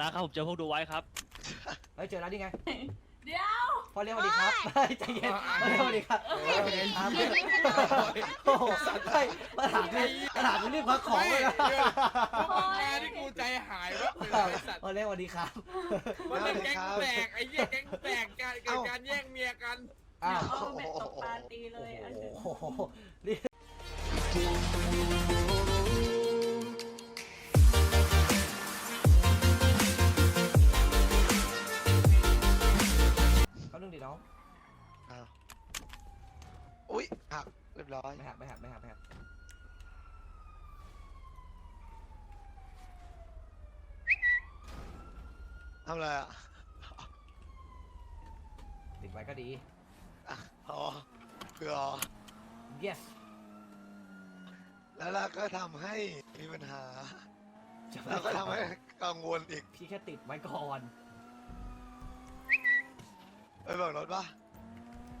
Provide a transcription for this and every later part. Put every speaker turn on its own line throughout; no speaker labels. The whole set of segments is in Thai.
นะครับผมเจอพวกดูไว้ครับ
เฮ้ยเจอแล้วนี่ไง
เดี๋ยว
พ่อเรียกสวัสดีครับเฮ้ยใจเย็นพ่อเรียกสวัสดีครับสวัสดีครับโอ้โหเฮ้ยปัญหาคือปัญหาคือรีบควักของเลยนะ
พวกมึงมาที่กูใจหายแวบเลยนะไอ้สัตว์
พ่อเรียกสวัสดีครับ
มันเป็นแก๊งแตกไอ้เหี้ยแก๊งแตกการเกิดการแย่งเมียกัน
อ้าว
เอาเบ็ดตกปลาตีเลยอันหนึ่ง
โอ้โหนี่ อุ้
ยหักเรียบร้อย
ไม่หักไม่หักไม่หักไม่หัก
ทำอะไรอะ
ติดไว้ก็ดี
อะพอเพื่อ
yes
แล้วเราก็ทำให้มีปัญหา
จะไม่
แล้วก็ทำให้กังวลอีก
พี่แค่ติดไว้ก่อน
ไปเบิกรถปะ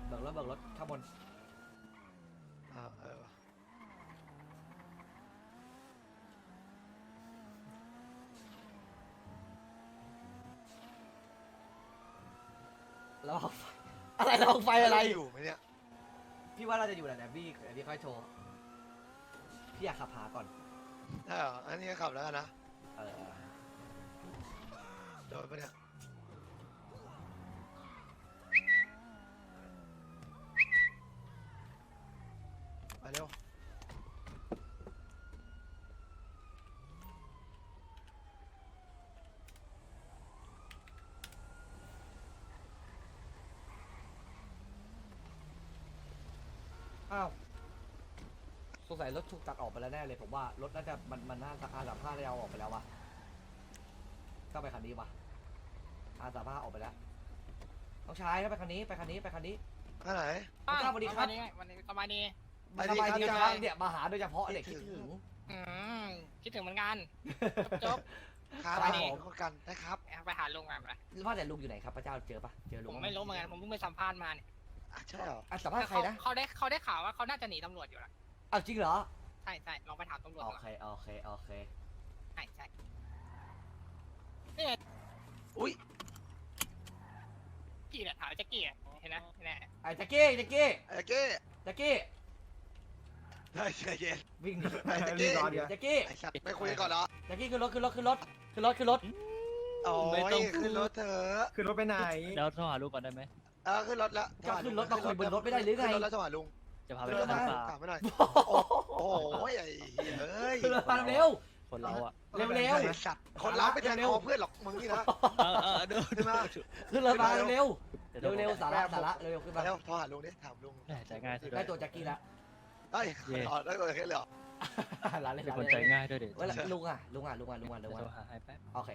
เบิกรถเบิกรถข้างบน
อ้าวเออ
แล้วเอาไฟอะไรลองไฟอะไร
อยู่ไหมเนี่ย
พี่ว่าเราจะอยู่แหละเนี่ยพี่เดี๋ยวพี่ค่อยโชว์พี่อยากขับหาก่อน
ใช่เหรออันนี้ก็ขับแล้วกันนะ
เออ
โดนปะเนี่ย
อ้าวสงสัยรถถูกตัดออกไปแล้วแน่เลยผมว่ารถน่าจะมันมันน่าอาสามห้าได้เอาออกไปแล้ววะก็ไปคันนี้วะอาสามห้าออกไปแล้วน้องชายถ้าไปคันนี้ไปคันนี้ไปคันนี้
ข้างไหน
พระเจ้าสวัสดีครับ
วันนี้วันนี้สบายดี
มา
ส
ส
วั
บาย
สดี
ดี
ครับ
ครับ เนี่ยมาหาโดยเฉพาะเนี่ย
คิ
คิด
ดถึ
ถึ
ง
ง
อืมคิดถึงเหมือนกัน จบ
ครับ
ครับ
ผ
ผม
มกันนะครับ
ไปหาลุงกันไป
ว่าแต่ลุงอยู่ไหนครับพระเจ้าเจอปะเจอลุ
ผ
ง
ม
บ้าง
ไม่รู้เหมือนกันผมเพิ่งไปสัมภาษณ์มาเนี่ย
อะ ใช่เหรอ
อะสัมภาษณ์ใครนะ
เขาได้เขาได้ข่าวว่าเขาน่าจะหนีตำรวจอยู่แล้ว
อ้าวจริงเหรอ
ใช่ใช่ลองไปถามตำรวจ
โอ
ดู
เค โอเค โอเค
ใช่ใช่
อุ้ย
กี่เนี่ยถามแจ็คกี้อะเห็นไหมเห็นไหม
ไอ้แจ็คกี้แจ็คกี้
ไอ้เก้
แจ็คกี้
ได้ใจเย็น
วิ่งหนี
ไอ้แจ็คกี้
รอเดี๋ยวแจ็คกี้
ไอ้สัตว์ไม่คุยก่อนเหรอ
แจ็คกี้ขึ้นรถขึ้นรถขึ้นรถขึ้นรถขึ้นรถ
โอ้
ไม่
ย
ต้องพูด
ขึ้นรถเถอะ
ขึ้นรถไปไหน
แล้วโทรหาลูกก่อนได้ไหม
เออขึ้นรถแล้ว
ก็ขึ้นรถมาคุยบนรถไม่ได้หรือไง
ขึ้นรถแล้วจังหวะลุง
จะพาไป
เออ
ทานปลา
ถามไม่หน่อย โอ้โหไอ้เหี้ยเอ้ย
ขึ้นรถมาเร็ว
คนเราอะ
เร็วเร็ว
ไอ้สัตว์คนรับไปแทนคอเพื่อนหรอกมึงนี่นะ
เออเออเดี๋ยว
ขึ้นมา
ขึ้นรถมาเร็ว
เดี๋ยว
เร็วเร็วสาระสาระเร็วขึ้น
มา
มา
แล้วโทรหาลุงดิถามลุง
แหม่ใจง่ายสุดเล
ได้
ย
ตัวแจ็คกี้แล้ว
เอ้ยต่อได้ตัวแค่เลยเหรอ
ร้านเลย
เป็น
ร้าน
คน
เล
ใจ
ย
ง่ายด้วยเด็ด
เว้ยลุงอะลุงอะลุงอะลุงอะ
เดี๋
ลุ
ยว
ง
โทร
อะ
หาให้แป๊บ
โอเค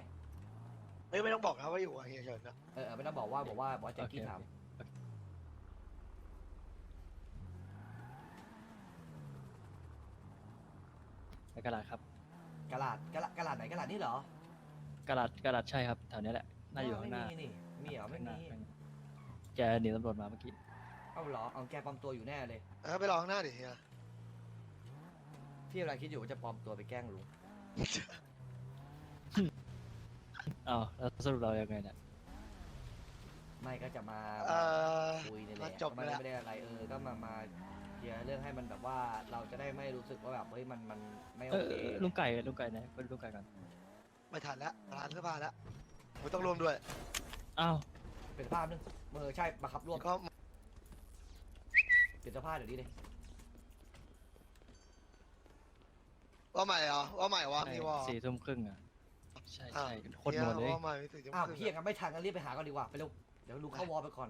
เฮ้ยไม่ต้องบอกนะว่าอยู่กับเฮียเฉินนะ
เออเออไม่ต้องบอกว่าบอกว่าบอกว่าแจ็คกี้
โอเค
ถาม
ในกระดาษครับ
กระลาดกระลาดกระลาดไหนกระลาดนี่เหรอก
ระดาษกระดาษใช่ครับแถวนี้แหละน่าอยู่ข้างหน้า
ไม่มีนี่มีเหรอไม่
ข้างหน้า
มี
ข้างหน้าแกหนีตำรวจมาเมื่อกี้
เอาเหรอเอาแกปลอมตัวอยู่แน่เลย
เออไปรอข้างหน้าดิเฮีย
พี่กำลังคิดอยู่ว่าจะปลอมตัวไปแกล้งลุง
อ้าวแล้วสรุปเรายังไงเนี่ย
ไม่ก็จะมา
เออ
คุยนี่แห
ก็
ละ
จบ
ก็ไม่
แล้ว
ได้ไม่ได้อะไรเออก็มามาเค ลียร์เรื่องให้มันแบบว่าเราจะได้ไม่รู้สึกว่าแบบเฮ้ยมันมันไม่โอ
เออ
เค
เออลุงไก่ลุงไก่ไหนไปดูลุงไก่ก่อน
ไม่ทันแล้วร้านเสื้อผ้าแล้วไม่ต้องรวมด้วย
อ้าว
เปลี่ยนสภาพนึงเออใช่บังคับรวบ
ก็
เปลี่ยนสภาพเดี๋ยวนี้เลย
ว่าใหม่เหรอว่าใหม่วะ
ใช่
มีว่า
สี่ทุ่มครึ่งอะใช่
อ้าว
ใช่โคตรหมดเลย
ว่าใหม่ไม่ถึงจะ
อ้าว
ครึ่ง
พี่ยังไม่ทันกันรีบไปหาก่อนดีกว่าไปเร็วเดี๋ยวลุงเข้าวอลไปก่อน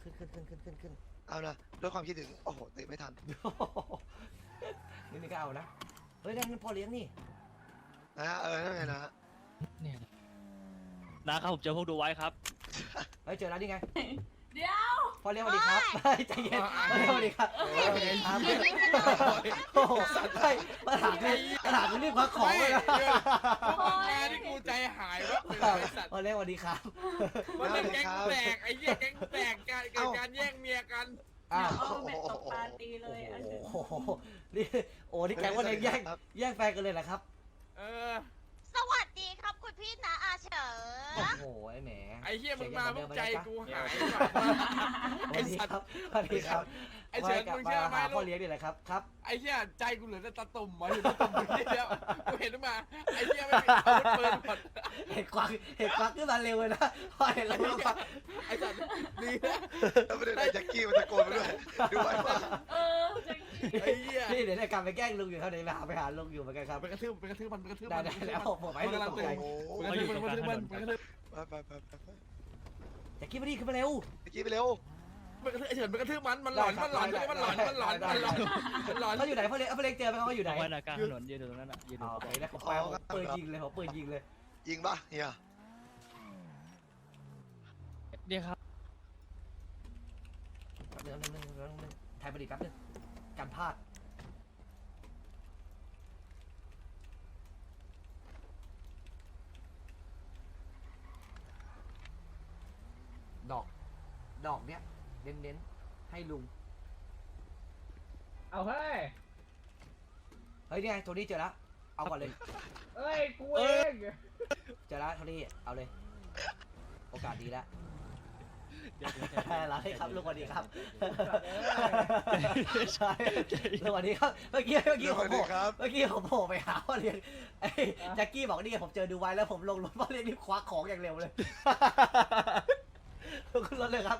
ขึ้นขึ้นขึ้นขึ้นขึ้นขึ้น
เอานะด้วยความคิดถึง โอ้โหเตะไม่ทัน
นี่นี่ก็เอานะ เฮ้ยนั่นพ่อเลี้ยงนี่
นะฮะเออนั่นไงนะ
เนี่ยนะนะครับผมเจอพวกดูไว้ครับ
เฮ้ยเจอแล้วนี่ไง
เดี๋ยว
พ่อเลี้ยงสวัสดีครับเฮ้ยใจเย็นพ่อเลี้ยงสวัสดีครับสวัสดีครับโอ้โหเฮ้ยปัญหาคือปัญหาคือรีบควักของเลยนะ
พวกมึงมาที่กูใจ หายแวบเล่สวั
สดีครับ
มันเป็นแก๊งแตกไอ้เหี้ยแก๊งแตกการเกิดการแย่งเมียกัน
อ้าว
เอาเบ็ดตกปาตีเลยอันหนึ่ง
โอ้โหนี่โอ้นี่แกงว่าเลยแย่งแย่งแฟนกันเลยเหรอครับ
เออ
สวัสดี
โอ้โหไอ้แหม
ไอ้เหี้ยมึงมาพวกใจกูหาย
สวัสดีครับสวัสดีครับ
ไอ้เฉิน
กลับ
มึง
มา
เชื่อไหม
หา
ลู
พ่อกเลี้ยงนี่แหละครับครับ
ไอ้เหี้ยใจกูเหลือแต่ตะตุ่มมาอยู่ตะตุ่มอยู่นี่แล้วกูเห็นมาไอ้เหี้ยไม่มีอาวุธปืนหมด
เห็นควักเห็นควักขึ้นมาเร็วเลยนะพอเห็นแล้วก็ควัก
ไอ้สัตว์ดีนะ
แล้วไม่ได้ได้แจ็คกี้มันตะโกนไปด้วยดูไว้ว่า
เออจัง
ไอ้เหี้ย
นี่เดี๋ยวในการไปแกล้งลุงอยู่เท่านี้ไปหาไปหาลุงอยู่เหมือนกันครับ
ไปกระทืบไปกระทืบมันไปกระทืบ
ได้
มัน
ได้แล้วผมให้ลุงตกใจ
โอ้โห
ไปกระทืบมันไปกระทืบมันไปกระทืบ
ไปไปไปไปไป
แจ็คกี้มาดิขึ้นมาเร็ว
แจ็คกี้ไปเร็ว
ไปกระทืบไอ้เฉินไปกระทืบมันมันหลอนมันหลอนมันหลอนมันหลอนมันหลอนมันหลอน
เขาอยู่ไหนพ่อเลี้ยงพ่อเลี้ยงเจอไหมเขาอยู่ไหน
ไว้หน้ากลางถนนยืนอยู่ตรงนั้นอะยืนอยู่
อ๋อ
ตร
โองเค
นั้น
แล้วผมไปผมปืนยิงเลยผมปืนยิงเลย
ยิงปะเฮีย
เนี่ยครับ
แป๊บนึงแป๊บนึงแป๊บนึงแป๊บนึงไทยประดิษฐ์แป๊บนึงกันพลาดดอก ดอกเนี้ย เน้นเน้นๆให้ลุง
เอาเฮ้ย
เฮ้ยเนี่ยโทนี่เจอแล้วเอาก่อนเลย
เอ้ย กูเอง
เจอแล้วโทนี่เอาเลย โอกาสดีแล้ว
เดี๋ยวเดี๋ยวเดี๋ยว
ลาให้ครับลุงสวัสดีครับ
เอ้ย
ใช่ลุงสวัสดีครับ เมื่อกี้เมื่อกี้
ส
ผ
วั
ม
ส
โผ
ดี
ล่
ครับ
เมื่อกี้ผมโผล่ไปหาพ่อเลี้ยงไอ้แจ็คกี้บอกนี่ผมเจอดูไว้แล้วผมลงรถพ่อเลี้ยงนี่คว้าของอย่างเร็วเลยลุกขึ้นรถเลยครับ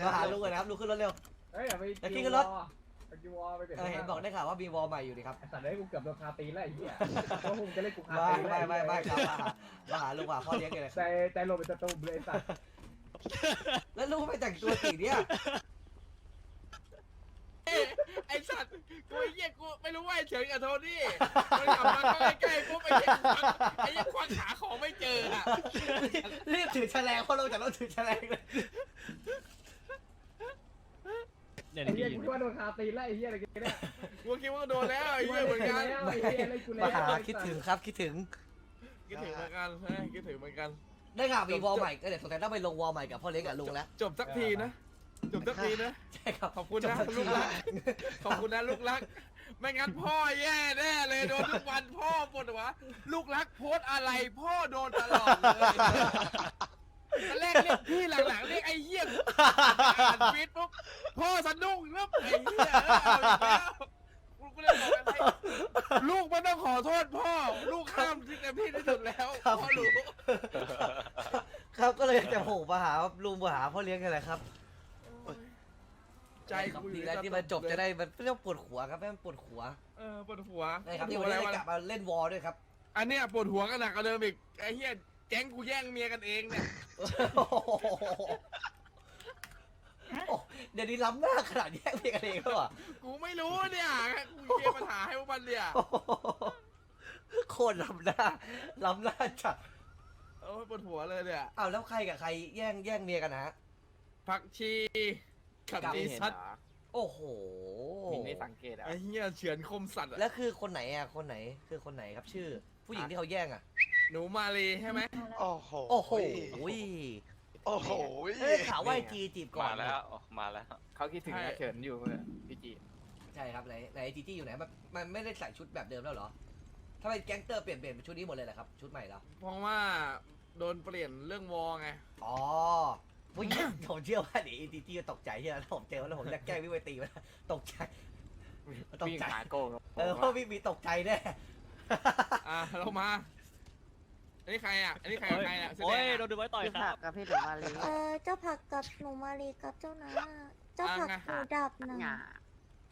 มาหาลุงเลยนะครับลุกขึ้นรถเร็ว
เฮ้ยอย่าไป
แต่กิ้งก็รถ
ไปกิวอลไปเปลี่ยน
เออเห็นบอกได้ข่าวว่ามีวอลใหม่อยู่นี่ครับ
ไอ้สัตว์ได้กูเกือบโดนคาตีนแล้วไอ้เหี้ยเพราะมึงจะเล่นกูคา
ไม่
ตีนแล้ว
ไม่ไม่ไม่ครับมาหามาหาลุงมาหาพ่อเลี้ยงเลย
ใจใจลงเป็นตะตุ่มเลยไอ้สัตว์
แล้วลุงไม่แต่งตัวสีเนี่ย
ไอ้สัตว์กูไอ้เหี้ยกูไม่รู้ว่าไอ้เฉินกับโทนี่มันขับมาใกล้ๆปุ๊บไอ้เหี้ยไอ้เหี้ยควักหาของไม่เจออะ
รีบถือแฉลงพอลงจากรถถือแฉลงเลย
เนี่ย
ไอ้
เนี่ย
เหี้ย
ยืน
กูว่าโดนคาตีนแล้วไอ้เหี้ยอะไรกันเนี่ย
กูคิดว่าโดนแล้วไอ้เหี้ยเหมือนกัน
แล้วไอ้เหี้ยเล่นกูแล้ว
มาหาคิดถึงครับคิดถึง
คิดถึงเหมือนกันเฮ้ยคิดถึงเหมือนกัน
ได้ข่าวมีวอลใหม่ก็เดี๋ยวสงสัยต้องไปลงวอลใหม่กับพ่อเลี้ยงกับลุงแล้ว
จบสักทีนะจบสักทีนะ
ใช่ครับ
ขอบคุณ
จ
นะ
สัที
ลูกรักขอบคุณนะลูกรัก ไม่งั้นพ่อแย่แน่เลยโดนทุกวันพ่อปวดหัวลูกรักโพสต์อะไรพ่อโดนตลอดเลย ตอนแรกเรียกพี่หลังๆเรียกไอ้เหี้ยอ่านฟีดปุ๊บพ่อสะดุ้งแล้วไอ้เหี้ยเอาอีกแล้วกูก็เลยบอกกันให้ลูกไม่ต้องขอโทษพ่อ ลูกข้ามที่เต็มที่ที่สุดแล้วพ่อรู้
ครับก็เลยจะโผล่มาหาลุงมาหาพ่อเลี้ยงกันแหละครับ
ใจกูอยู่
ดี
ใน
แล้วที่มันจบจะได้มันไม่ต้องปวดหัวครับไม่ต้องปวดหัว
เออปวดหัว
นะครับ
ป
ที่
ว
วั
ด
น
หัว
นี้
อะไร
ได้
วะ
กลับมาเล่นวอลด้วยครับ
อันเนี้ยปวดหัวกันหนักกว่าเดิมอีกไอ้เหี้ย แก๊งกูแย่งเมียกันเองเนี่ย
โอ้เดี๋ยวนี้ล้ำหน้าขนาดแย่งเพียงกันเองแล้วเหรอ
กูไม่รู้เนี่ยกูเคลียร์ปัญหาให้พวกมันเนี่ย
โคตรล้ำหน้าล้ำหน้าจัด
โอ้ยปวดหัวเลยเนี่ย
อ้าวแล้วใครกับใครแย่งแย่งเมียกันนะฮะ
ผักชีกับ
กับ
ดีซัด
โอ้โห
มีไม่สังเกตอะ
ไอ้เหี้ยเฉือนคมสัตว์อะ
แล้วคือคนไหนอะคนไหนคือคนไหนครับชื่อ ผู้หญิงที่เขาแย่งอะ
หนูมาลีใช่ไหม
โอ้โห
โอ้โห
โอ้โห
เอ้ยข่าวว่าไอจีจีบก่อน
มาแล้วมาแล้ว เขาคิดถึงอาเฉินอยู่พี่จี
ใช่ครับไหนไหนจีจี้อยู่ไหนมันมันไม่ได้ใส่ชุดแบบเดิมแล้วเหรอทำไมแก๊งเตอร์เปลี่ยนเปลี่ยนเป็นชุดนี้หมดเลยเหรอครับ ชุดใหม่เหรอ
เพราะว่าโดนเปลี่ยนเรื่องวอไง
อ๋อผู้หญิงผมเชื่อว่าเดี๋ยวจีจี้จะตกใจใช่ไหมถ้าผมเจอแล้วผมจะแกล้งวิวตีมันตกใจ ตก
วิ่ง
ใจ
หาโกง
เออเพราะพี่มีตกใจแน่
อะเรามา อันนี้ใครอะ อันนี้ใครกับใครอะแสด
โอ้ย
ง
โด
อะ
นดูไว้ต่อย
พี่
ค
ผั
รั
ก
บ
กับพี่หนูมาลี
เออเจ้าผักกับหนูมารีกับเจ้านาเจ้าผัก
อะไง
หูดับนะ
หงา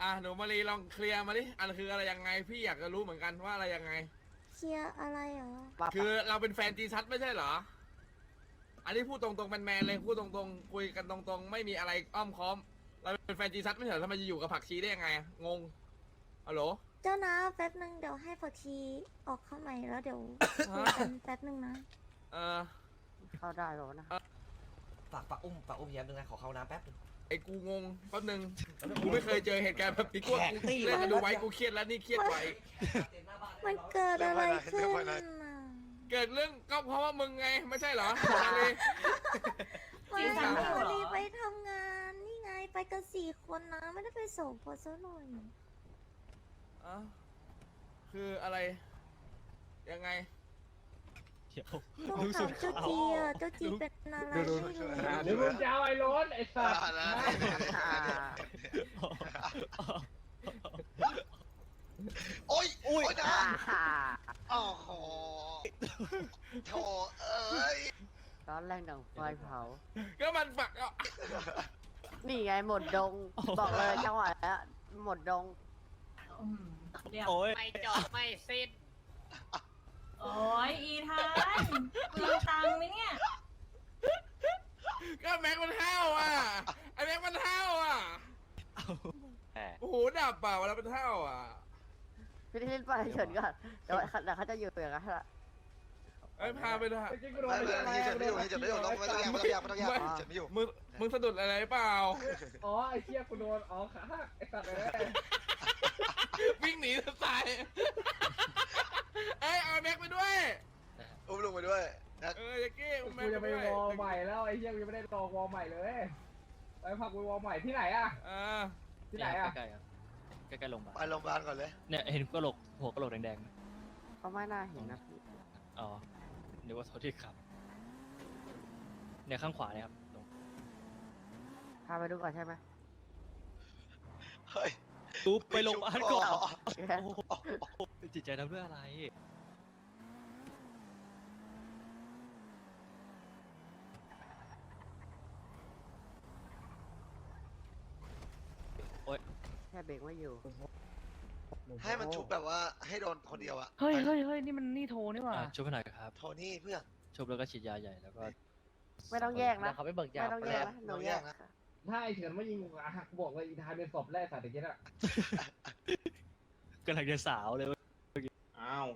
อะหนูมาลีลองเคลียร์มาดิ อันคืออะไรยังไง พี่อยากจะรู้เหมือนกันว่าอะไรยังไง
เคลียร์อะไรเหรอ
ว่า
คือเราเป็นแฟนจีซัดไม่ใช่เหรอ อันนี้พูดตรงๆแมนๆเลย พูดตรงๆ คุยกันตรงๆ ไม่มีอะไรอ้อมค้อม เราเป็นแฟนจีซัดไม่ใช่เหรอทำไมจะอยู่กับผักชีได้ยังไงอะงงฮัลโหล
เจ้านาแป๊บนึงเดี๋ยวให้ผักชีออกเข้าใหม่แล้วเดี๋ยวคุยกันแป๊บนึงนะ
เออ
เข้าได้หรอนะ
ฝากฝากอุ้มฝากอุ้มแย้มนึงนะขอเข้าน้ำแป๊บนึง
ไอ้กูงงแป๊บนึงกูไม่เคยเจอเหตุการณ์แบบนี้กู
แขกตี้
เล่นกันดูไว้กูเครียดแล้วนี่เครียดไว้
มันเกิดอะไรขึ้นน่ะ
เกิดเรื่องก็เพราะว่ามึงไงไม่ใช่เหรอมาเลย
ไม่
จริงจัง
หนู
เหรอ
รีไปทำงานนี่ไงไปกันสี่คนนะไม่ได้ไปส่งพอซะหน่อย
อะคืออะไร ยังไง
เดี๋ยว
พวก
รู้สึ
เขา
ก
เจ้า
ขาว
จีอะเจ้าจีเป็นอะไรไม่รู้
หรือมึงจะเอาไอ้โรนไอ้สัตว์
อ่านะโอ้ยโอ้ยนะ
อ่า
โอ้โหโถเอ้ย
ร้อนแรงดังไฟเผา
ก็มันฝักอะ
นี่ไงหมดดง บอกเลยจังหวะแล้วหมดดง
อืมเดี๋ยว
โอ้ย
ไม่จบไม่สิ้น
โอ้ยอีทานเปลืองตังค์ไหมเนี่ย
ก็แม็กมันห้าวอะไอ้แม็กมันห้าวอะโอ้โหดับเปล่าแล้วเป็นห้าวอะ
พี่ที่ไปเฉินก่อนเดี๋ยวเดี๋ยวเขาจะอยู่อย่างนั้นแหละ
ไอ้ยพาไปด้วย
เมื่อกี้กูโดน
ไม่
ไป
ไม่
ทำไม
ไม่เจ็บไม่อยู่ไม่อยู่ไม่ต้องไม่ต้องแยกไม่ต้องแยกไม่ต้องแยกเจ็บไม่อยู่
มึงมึงสะดุดอะไรเปล่า
อ๋อไอ้เหี้ยกูโดนอ๋อขาหักไอ้สัตว์เลย
วิ่งหนีจะตายเอ้ยเอาแม็กไปด้วย
อุ้มลุงไปด้วยนะ
เออแจ็คกี้เอาแม็
กู
ก
จะ
ไป
ไป
ด้วย
วอลใหม่แล้วไอ้เหี้ยกูยังไม่ได้ลองวอลใหม่เลยไปพักกูวอลใหม่ที่ไหนอะ
อ่า
ที่ไหนอะ
ใกล้ๆครับใกล้ๆโรงพยาบา
ไป
ล
โรงพยาบาลก่อนเลย
เนี่ยเห็นกระโหลกหัวกระโหลกแดงๆไหม
เขาไม่น่าเห็นนะพี่
อ๋อนึกว่าโทษที่ครับเนี่ยข้างขวาเนี่ยครับตรง
พาไปดูก่อนใช่ไหม
เฮ้ย
ปุ๊บไปโรงพยาบาลก่อน
แค่
โอ้โหจิตใจทำด้วยอะไร
แค่เบรกไม่อยู่
ให้มันชุบแบบว่าให้โดนคนเดียวอะ
เฮ้ยเฮ้ยเฮ้ยนี่มันนี่โทรนี่หว่า
อะช่วยไปหน่อยครับ
โทนี่เพื่อน
ชุบแล้วก็ฉีดยาใหญ่แล้วก็
ไม่ต้องแยกนะ
เดี๋ยวเขาไปเบิกยา
ไม่ต้องแยกนะหนูแยก
ถ้าไอ้เฉินไม่ยิงกูขาหักบอกเลยอีทายเป็นศพแรกสัตว์ตะกี้น่ะ
กำลังจะสาวเลยเว้ย
อ้าว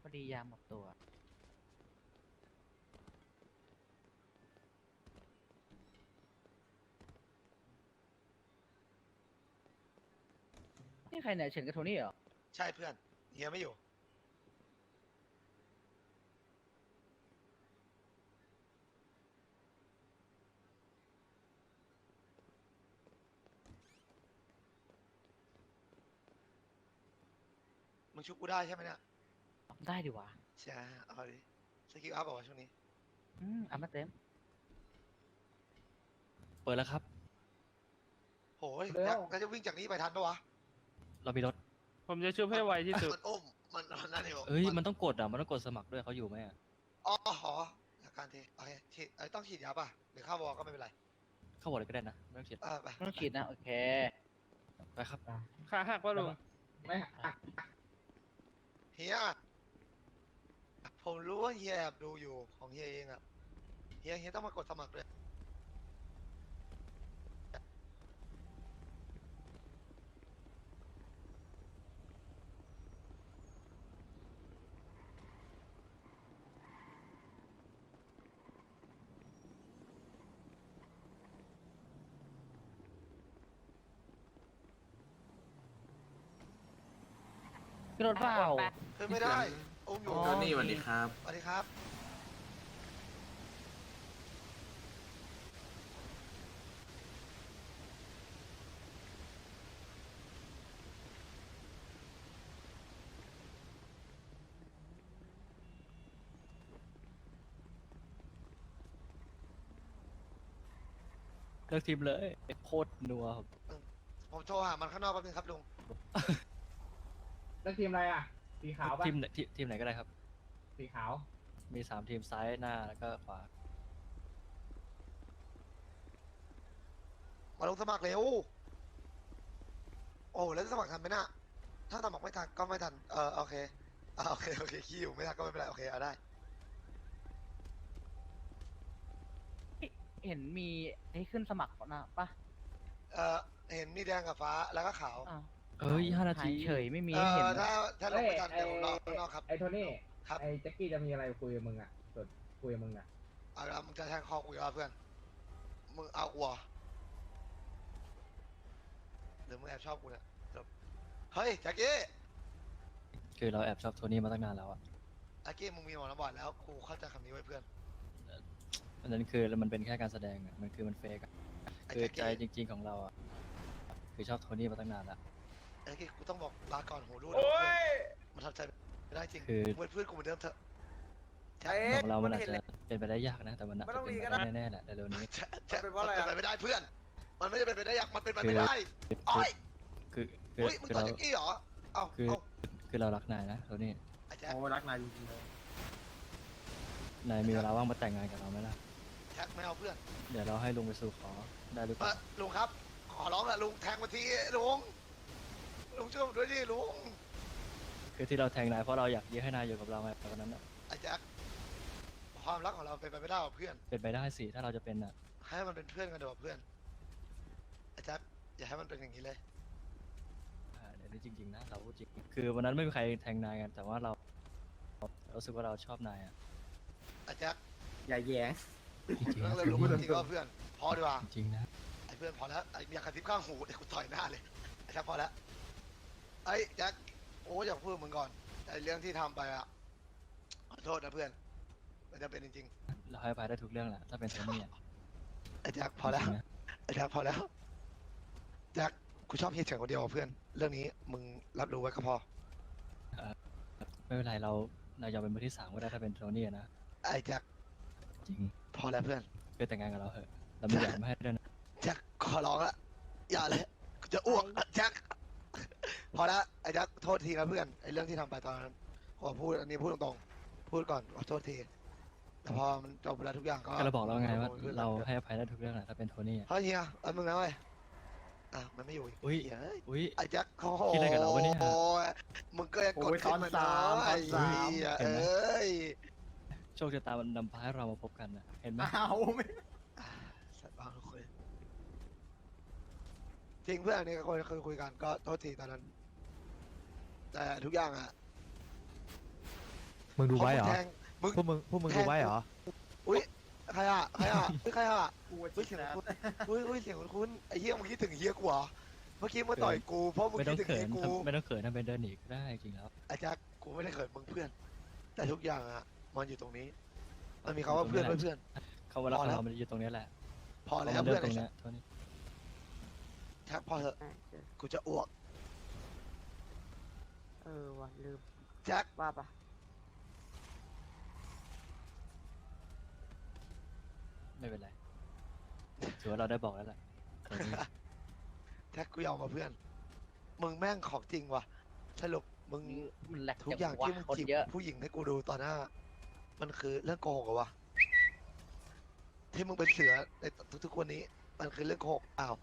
พอดียาหมดตัว นี่ใครเนี่ยเฉินกับโทนี่เหรอ
ใช่เพื่อนเฮียไม่อยู่ มึงชุบกูได้ใช่ไหมเนี่ย
ได้ดิวะ
ใช่เอาดิสกิลอัพบอกว่าช่วงนี้
อืมเอามาเต็ม
เปิดแล้วครับ
โหยยักษ์แล้วจะวิ่งจากนี้ไปทันปะวะ
เรามีรถ
ผมจะช่วยให้ไวที่สุด
มันอุ้ม มันมันนั่นเอง
เอ้ย มันต้องกดอะ มันต้องกดสมัครด้วยเขาอยู่ไหมอะ
อ๋อหออาการทีโอเคฉีดเอ้ยต้องฉีดยาป่ะหรือเข้าวอลก็ไม่เป็นไร
เข้าบอร์ดเลยก็ได้นะไม่ต้องฉีด
เออไป
ไม่ต้องฉีดนะ โอเค
ไปครับ
ขาหักว่าลุง
ไม่หัก
เฮียผมรู้ว่าเฮียแอบดูอยู่ของเฮียเองอะเฮียเฮียต้องมากดสมัครเลย
ขึ้นรถเปล่า
ขึ้นไม่ได้อุ้มอยู่
อ๋อนี่สวัสดีครับ
สวัสดีครับ
เลือกทีมเลยโคตรนัวครับ
ผมโทรหามันข้างนอกแป๊บนึงครับลุง
แล้วทีมอะไรอะสีขาวปะ
ทีมไหนทีทีมไหนก็ได้ครับ
สีขาว
มีสามทีมซ้ายหน้าแล้วก็ขวา
มาลงสมัครเร็ว โอ้แล้วจะสมัครทันไหมน่ะ ถ้าสมัครไม่ทันก็ไม่ทัน เออโอเคอ่าโอเคโอเคขี้อยู่ไม่ทันก็ไม่เป็นไรโอเคเอาได้
เห็นมีให้ขึ้นสมัครนะปะ
เออเห็นมีแดงกับฟ้าแล้วก็ขาว
อ้าว
เอ้ยห้านาที
หยเฉยไม่มี
เอ
ให้เห็น
อถ้าถ้าลงไม่ทันเดี๋ยวผมรอข้างนอกครับ
ไอ้โทนี่
ครับ
ไอ้แจ็คกี้จะมีอะไรคุยกับมึงอะส่วนคุยกับมึงอะ
เอาละมึงจะแทงคอกูอีกแล้วเพื่อน มึงเอากูเหรอหรือมึงแอบชอบกูเนี่ยจบเฮ้ยแจ็คกี้
คือเราแอบชอบโทนี่มาตั้งนานแล้วอะ
แจ็คกี้มึงมีหมอนบอดแล้วกูเข้าใจคำนี้ไว้เพื่อน
อันนั้นคือมันเป็นแค่การแสดงอะมันคือมันเฟกอะ
ไอ้
คือ
แจ็ค
ใจ
กี้
จริง ๆของเราอะคือชอบโทนี่มาตั้งนานแล้ว
ไอ้แจ็คกี้กูต้องบอกลาก่อนหูรูด
โอ้
นะเพื่อน
ย
มันทำใจไม่ได้จริง
คือ
มึงเป็นเพื่อนกูเหมือนเดิมเถอะแจ็ค
ของเรามันอาจจะเป็นไปได้ยากนะ แต่มันอาจจะเป็นไปได้แน่ๆแหละเร็วๆนี้
แจ็คแจ็คมันเป็นไปไม่ได้เพื่อน มันไม่ได้เป็นไปได้ยากมันเป็นไปไม่ได้
คือ
โอ้ย
คือคือ
อุ้ยมึง
คือ
ต่อย
เรา
แจ็คกี้เหรอเอ้า
คือ
เอ้า
คือเรารักนายนะโทนี่
ไอ้แจ็ค
โอ้รักนายจริงๆเลย
นายมีเวลาว่างมาแต่งงานกับเราไหมล่ะ
แจ็คไม่เอาเพื่อน
เดี๋ยวเราให้ลุงไปสู่ขอได้หรือเป
เอ
ล่า
อลุงครับ ขอร้องละลุงแทงมาทีลุง ลุงช่วยผมด้วยดิลุง
คือที่เราแทงนายเพราะเราอยากยื้อให้นายอยู่กับเราไงตอนนั้นน่ะ
ไอ้แจ็คความรักของเราเป็นไปไม่ได้หรอกเพื่อน
เป็นไปได้สิถ้าเราจะเป็นอะ
ให้มันเป็นเพื่อนกันเถอะเพื่อนไอ้แจ็คอย่าให้มันเป็นอย่างนี้เลย
อ่าเดี๋ยวนี้จริงๆนะเราพูดจริงคือวันนั้นไม่มีใครแทงนายกันแต่ว่าเราเรารู้สึกว่าเราชอบนายอะ
ไอ้แจ็ค
อย่าแย้ง
จริงๆ
เรื่อง
นะ
เริ่มรู้จริงๆว่าเพื่อน พอดีกว่า
จริงๆนะ
ไอ้เพื่อนพอแล้วไอ้อยากกระซิบข้างหูเดี๋ยวกูต่อยหน้าเลยไอ้แจ็คพอแล้ว ไอ้แจ็คโอ้อยากพูดกับมึงก่อนไอ้เรื่องที่ทำไปอะขอโทษนะเพื่อน มันจะเป็นจริง
เราให้อภัยได้ทุกเรื่องแหละถ้าเป็นโทนี่อะ
ๆไอ้แจ็คพอแล้ว
จริงๆนะ
ไอ้แจ็คพอแล้วแจ็คกูชอบเฮียเฉิงคนเดียวอะเพื่อน เรื่องนี้มึงรับรู้ไว้ก็พอ
ไม่เป็นไรเราเรายอมเป็นมือที่สามก็ได้ถ้าเป็นโทนี่อะนะ
ไอ้แจ็ค
จริง
พอแล้วเพื่อน
คือแต่งงานกับเราเถอะเราไม่อยากไม่ให้ด้วยนะ
แจ็คขอร้องละอย่าเลยกูจะอ้วกแจ็ค พอแล้วไอ้แจ็คโทษทีนะเพื่อนไอ้เรื่องที่ทำไปตอนนั้นขอพูดอันนี้พูดตรงๆพูดก่อนขอโทษทีแต่พอมันจบไปแล้วทุกอย่างก็
ก็เราบอกแล้วไงว่า
ขอโทษ
เราให้อภัยได้ทุกเรื่องแหละถ้าเป็นโทนี่อะ
เฮ้ยเฮียเอันมึงนะเว้ยอะมันไม่อยู่อีก
อุ้ย
เฮียเอ้ย
อุ้ย
ไอ้แจ็คโอ้โห
คิดอะไรกับเราวะเนี่ย
โอ้ยมึงก็ยังกด
โอ้ย
ขึ้นมา
ซ้อน
น้
สาม
อย
ซ้อนสาม
เฮีย
เห็นไหม
เอ้ย
โชคชะตามันนำพาให้เรามาพบกันนะเห็นไหม
อ้าวไม่
สัตว์บ้าทุกคนจริงเพื่อนอันนี้ก็เคยคุยกันก็โทษทีตอนนั้น แต่ทุกอย่างอะ
มึงดูไว้เหรอ
พมึงแทงมึง
พวกมึงพวกมึงดูไว้เหรอ
อุ้ยใครอะใครอะเฮ้ยใครอะ
กู
อุ้ยเสียงคุ้นอุ้ยอุ้ยเสียงคุ้นๆไอ้เฮียมึงคิดถึงเฮียกูเหรอเมื่อกี้มึงต่อยกูเพราะมึง
ไม่
คิ
ต้อ
ด
ง
ถึง
เขิ
เฮี
น
ยกู
ทำไม่ต้องเขินทำเป็นเดินหนีก็ได้จริงแล้ว
ไอ้แจ็คกูไม่ได้เขินมึงเพื่อน แต่ทุกอย่างอะมันอยู่ตรงนี้ มันมีคำว่าเพื่อนไว้เพื่อน
เขาว่ารัก
พอ
ของ
แล้ว
เรามันอยู่ตรงนี้แหละ
พอแล้ว
มัน
เพื่
เรื่
อ
อนงต
ไอ้
รง
สั
เนี้
ส
ยโทนี่
แจ็คพอเถอะ
อะเออ
กูจะอ้วก
เออว่ะลืม
แจ็ค
ว่าปะ
ไม่เป็นไรถือว่าเราได้บอกแล้วแหละโทนี่
แจ็คกูยอมมาเพื่อน มึงแม่งของจริงว่ะสรุปมึง
มันแหลก
ทุกอย่างที่มึงจีบผู้หญิงให้กูดูต่อหน้า มันคือเรื่องโกหกเหรอวะที่มึงเป็นเสือในทุกๆวันนี้ มันคือเรื่องโกหกอ้าว